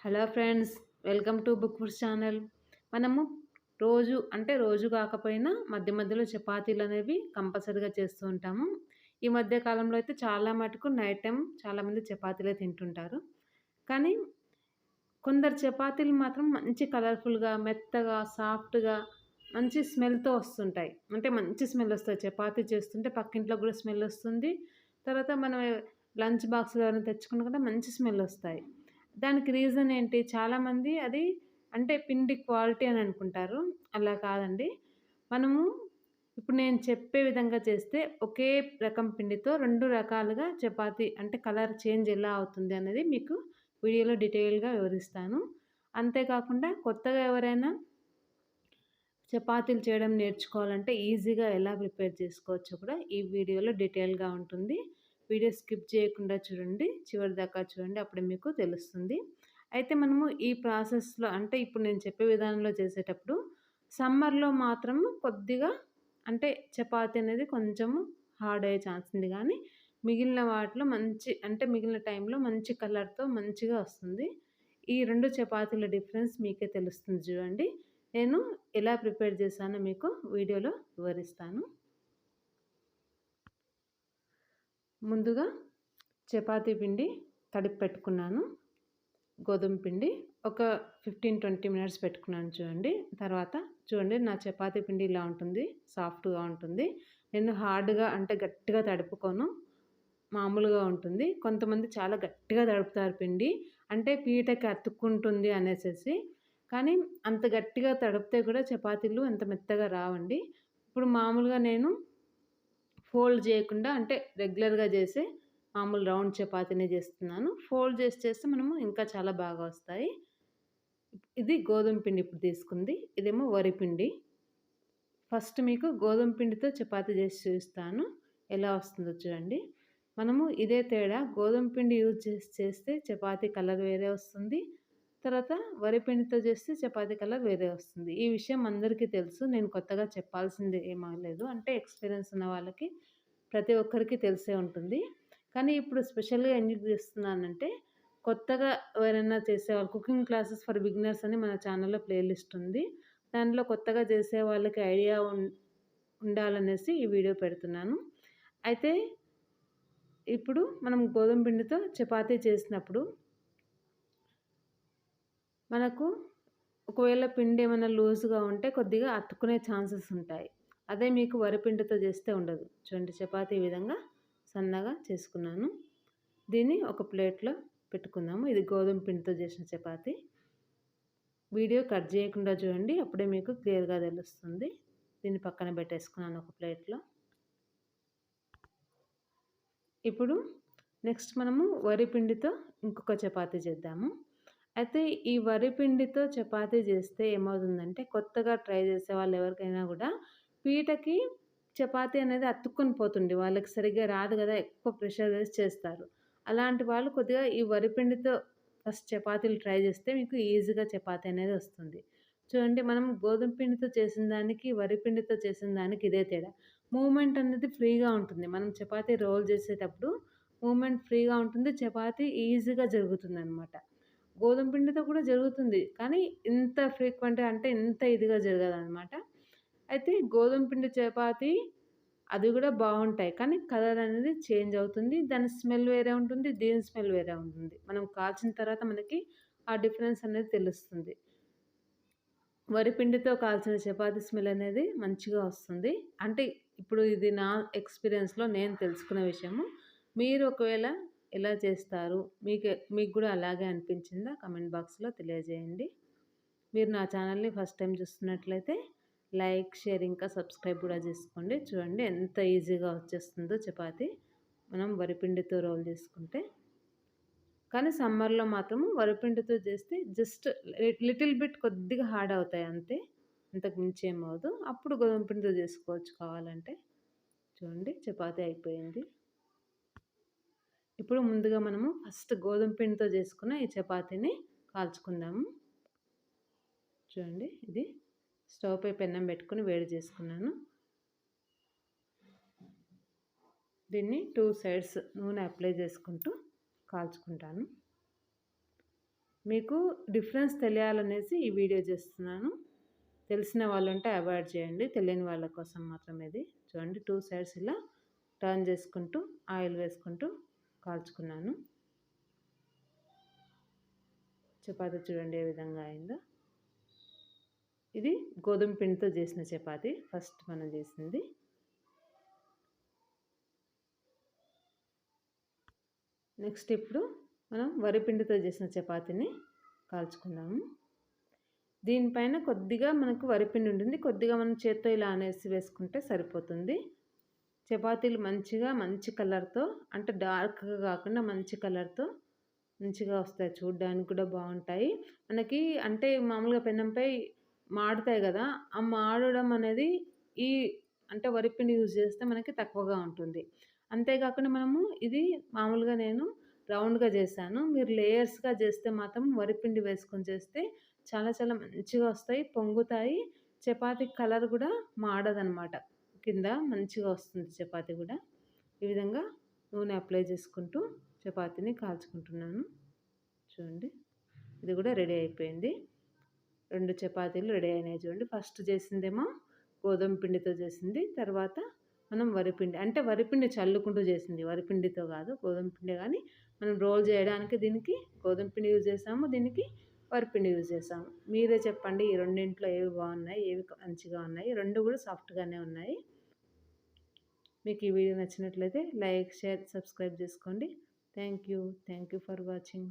Hello friends welcome to book foods channel. మనము రోజు అంటే రోజు కాకపోయినా మధ్య మధ్యలో చపాతీలు అనేవి కంపల్సరీగా చేస్తూ ఉంటాము. ఈ మధ్య కాలంలో అయితే చాలా మటుకు నైట్ టైం చాలామంది చపాతీలే తింటుంటారు. కానీ కొందరు చపాతీలు మాత్రం మంచి కలర్ఫుల్గా మెత్తగా సాఫ్ట్గా మంచి స్మెల్తో వస్తుంటాయి. అంటే మంచి స్మెల్ వస్తుంది. చపాతీ చేస్తుంటే పక్కింట్లో కూడా స్మెల్ వస్తుంది. తర్వాత మనం లంచ్ బాక్స్లో తెచ్చుకున్న కూడా మంచి స్మెల్ వస్తాయి. దానికి రీజన్ ఏంటి? చాలామంది అది అంటే పిండి క్వాలిటీ అని అనుకుంటారు. అలా కాదండి. మనము ఇప్పుడు నేను చెప్పే విధంగా చేస్తే ఒకే రకం పిండితో రెండు రకాలుగా చపాతి అంటే కలర్ చేంజ్ ఎలా అవుతుంది అనేది మీకు వీడియోలో డీటెయిల్గా వివరిస్తాను. అంతేకాకుండా కొత్తగా ఎవరైనా చపాతీలు చేయడం నేర్చుకోవాలంటే ఈజీగా ఎలా ప్రిపేర్ చేసుకోవచ్చో కూడా ఈ వీడియోలో డీటెయిల్గా ఉంటుంది. వీడియో స్కిప్ చేయకుండా చూడండి. చివరి దాకా చూడండి. అప్పుడు మీకు తెలుస్తుంది. అయితే మనము ఈ ప్రాసెస్లో అంటే ఇప్పుడు నేను చెప్పే విధానంలో చేసేటప్పుడు సమ్మర్లో మాత్రం కొద్దిగా అంటే చపాతీ అనేది కొంచెము హార్డ్ అయ్యే ఛాన్స్ ఉంది. కానీ మిగిలిన వాటిలో మంచి అంటే మిగిలిన టైంలో మంచి కలర్తో మంచిగా వస్తుంది. ఈ రెండు చపాతీల డిఫరెన్స్ మీకే తెలుస్తుంది చూడండి. నేను ఎలా ప్రిపేర్ చేశానో మీకు వీడియోలో వివరిస్తాను. ముందుగా చపాతీ పిండి తడిపి పెట్టుకున్నాను. గోధుమ పిండి ఒక ఫిఫ్టీన్ ట్వంటీ మినిట్స్ పెట్టుకున్నాను చూడండి. తర్వాత చూడండి నా చపాతీ పిండి ఇలా ఉంటుంది సాఫ్ట్గా ఉంటుంది. నేను హార్డ్గా అంటే గట్టిగా తడుపుకోను మామూలుగా ఉంటుంది. కొంతమంది చాలా గట్టిగా తడుపుతారు పిండి అంటే పీటకి అతుక్కుంటుంది అనేసి కానీ అంత గట్టిగా తడిపితే కూడా చపాతీలు అంత మెత్తగా రావండి. ఇప్పుడు మామూలుగా నేను ఫోల్డ్ చేయకుండా అంటే రెగ్యులర్గా చేసే మామూలు రౌండ్ చపాతీనే చేస్తున్నాను. ఫోల్డ్ చేసి చేస్తే మనము ఇంకా చాలా బాగా వస్తాయి. ఇది గోధుమ పిండి ఇప్పుడు తీసుకుంది. ఇదేమో వరి పిండి. ఫస్ట్ మీకు గోధుమ పిండితో చపాతీ చేసి చూస్తాను ఎలా వస్తుందో చూడండి. మనము ఇదే తేడా గోధుమ పిండి యూజ్ చేసి చేస్తే చపాతీ కలర్ వేరే వస్తుంది. తర్వాత వరి పిండితో చేస్తే చపాతీ కలర్ వేరే వస్తుంది. ఈ విషయం అందరికీ తెలుసు. నేను కొత్తగా చెప్పాల్సింది ఏమీ లేదు. అంటే ఎక్స్పీరియన్స్ ఉన్న వాళ్ళకి ప్రతి ఒక్కరికి తెలిసే ఉంటుంది. కానీ ఇప్పుడు స్పెషల్గా ఎందుకు చేస్తున్నానంటే కొత్తగా ఎవరైనా చేసేవాళ్ళు కుకింగ్ క్లాసెస్ ఫర్ బిగినర్స్ అని మన ఛానల్లో ప్లేలిస్ట్ ఉంది. దానిలో కొత్తగా చేసే వాళ్ళకి ఐడియా ఉండాలనేసి ఈ వీడియో పెడుతున్నాను. అయితే ఇప్పుడు మనం గోధుమ పిండితో చపాతీ చేసినప్పుడు మనకు ఒకవేళ పిండి ఏమైనా లూజ్గా ఉంటే కొద్దిగా అతుక్కునే ఛాన్సెస్ ఉంటాయి. అదే మీకు వరిపిండితో చేస్తే ఉండదు. చూడండి చపాతీ విధంగా సన్నగా చేసుకున్నాను. దీన్ని ఒక ప్లేట్లో పెట్టుకుందాము. ఇది గోధుమ పిండితో చేసిన చపాతీ. వీడియో కట్ చేయకుండా చూడండి అప్పుడే మీకు క్లియర్గా తెలుస్తుంది. దీన్ని పక్కన పెట్టేసుకున్నాను ఒక ప్లేట్లో. ఇప్పుడు నెక్స్ట్ మనము వరి పిండితో ఇంకొక చపాతీ చేద్దాము. అయితే ఈ వరి పిండితో చపాతీ చేస్తే ఏమవుతుందంటే కొత్తగా ట్రై చేసే వాళ్ళు ఎవరికైనా కూడా పీటకి చపాతీ అనేది అతుక్కొని పోతుంది. వాళ్ళకి సరిగ్గా రాదు కదా ఎక్కువ ప్రెషర్ వేసి చేస్తారు. అలాంటి వాళ్ళు కొద్దిగా ఈ వరి పిండితో ఫస్ట్ చపాతీలు ట్రై చేస్తే మీకు ఈజీగా చపాతీ అనేది వస్తుంది. చూడండి మనం గోధుమ పిండితో చేసిన దానికి వరి పిండితో చేసిన దానికి ఇదే తేడా. మూమెంట్ అనేది ఫ్రీగా ఉంటుంది. మనం చపాతీ రోల్ చేసేటప్పుడు మూమెంట్ ఫ్రీగా ఉంటుంది. చపాతీ ఈజీగా జరుగుతుంది అనమాట గోధుమ పిండితో కూడా జరుగుతుంది. కానీ ఇంత ఫ్రీక్వెంట్ అంటే ఇంత ఇదిగా జరగదు అనమాట అయితే గోధుమ పిండి చపాతి అది కూడా బాగుంటాయి. కానీ కలర్ అనేది చేంజ్ అవుతుంది. దాని స్మెల్ వేరే ఉంటుంది. దీని స్మెల్ వేరే ఉంటుంది. మనం కాల్చిన తర్వాత మనకి ఆ డిఫరెన్స్ అనేది తెలుస్తుంది. వరి పిండితో కాల్చిన చపాతి స్మెల్ అనేది మంచిగా వస్తుంది. అంటే ఇప్పుడు ఇది నా ఎక్స్పీరియన్స్లో నేను తెలుసుకున్న విషయము. మీరు ఒకవేళ ఎలా చేస్తారు? మీకు మీకు కూడా అలాగే అనిపించిందా? కమెంట్ బాక్స్లో తెలియజేయండి. మీరు నా ఛానల్ని ఫస్ట్ టైం చూస్తున్నట్లయితే లైక్ షేర్ ఇంకా సబ్స్క్రైబ్ కూడా చేసుకోండి. చూడండి ఎంత ఈజీగా వచ్చేస్తుందో చపాతి. మనం వరిపిండితో రోల్ చేసుకుంటే. కానీ సమ్మర్లో మాత్రం వరిపిండితో చేస్తే జస్ట్ లిటిల్ బిట్ కొద్దిగా హార్డ్ అవుతాయి అంతే. అంతకు మించి ఏమవుదు అప్పుడు గోధుమ పిండితో చేసుకోవచ్చు కావాలంటే. చూడండి చపాతి అయిపోయింది. ఇప్పుడు ముందుగా మనము ఫస్ట్ గోధుమ పిండితో చేసుకున్న ఈ చపాతీని కాల్చుకుందాము. చూడండి ఇది స్టవ్ పై పెన్నం పెట్టుకుని వేడి చేసుకున్నాను. దీన్ని టూ సైడ్స్ నూనె అప్లై చేసుకుంటూ కాల్చుకుంటాను. మీకు డిఫరెన్స్ తెలియాలనేసి ఈ వీడియో చేస్తున్నాను. తెలిసిన వాళ్ళు ఉంటే అవాయిడ్ చేయండి తెలియని వాళ్ళ కోసం మాత్రమే ఇది. చూడండి టూ సైడ్స్ ఇలా టర్న్ చేసుకుంటూ ఆయిల్ వేసుకుంటూ కాల్చుకున్నాను. చపాతీ చూడండి ఏ విధంగా అయిందో. ఇది గోధుమ పిండితో చేసిన చపాతీ ఫస్ట్ మనం చేసింది. నెక్స్ట్ ఇప్పుడు మనం వరిపిండితో చేసిన చపాతీని కాల్చుకుందాము. దీనిపైన కొద్దిగా మనకు వరిపిండి ఉంటుంది. కొద్దిగా మనం చేత్తో ఇలా అనేసి వేసుకుంటే సరిపోతుంది. చపాతీలు మంచిగా మంచి కలర్తో అంటే డార్క్గా కాకుండా మంచి కలర్తో మంచిగా వస్తాయి. చూడడానికి కూడా బాగుంటాయి. మనకి అంటే మామూలుగా పెనంపై మాడుతాయి కదా ఆ మాడడం అనేది ఈ అంటే వరిపిండి యూజ్ చేస్తే మనకి తక్కువగా ఉంటుంది. అంతేకాకుండా మనము ఇది మామూలుగా నేను రౌండ్గా చేశాను. మీరు లేయర్స్గా చేస్తే మాత్రం వరిపిండి వేసుకొని చేస్తే చాలా చాలా మంచిగా వస్తాయి పొంగుతాయి. చపాతీ కలర్ కూడా మాడదనమాట. కింద మంచిగా వస్తుంది చపాతి కూడా. ఈ విధంగా నూనె అప్లై చేసుకుంటూ చపాతీని కాల్చుకుంటున్నాను. చూడండి ఇది కూడా రెడీ అయిపోయింది. రెండు చపాతీలు రెడీ అయినాయి చూడండి. ఫస్ట్ చేసిందేమో గోధుమ పిండితో చేసింది తర్వాత మనం వరిపిండి అంటే వరిపిండి చల్లుకుంటూ చేసింది. వరిపిండితో కాదు గోధుమ పిండి కానీ మనం రోల్ చేయడానికి దీనికి గోధుమ పిండి యూజ్ చేసాము దీనికి వరిపిండి యూజ్ చేసాము. మీరే చెప్పండి ఈ రెండింట్లో ఏవి బాగున్నాయి ఏవి మంచిగా ఉన్నాయి. రెండు కూడా సాఫ్ట్గానే ఉన్నాయి. మీకు ఈ వీడియో నచ్చినట్లయితే లైక్ షేర్ సబ్స్క్రైబ్ చేసుకోండి. Thank you. Thank you for watching.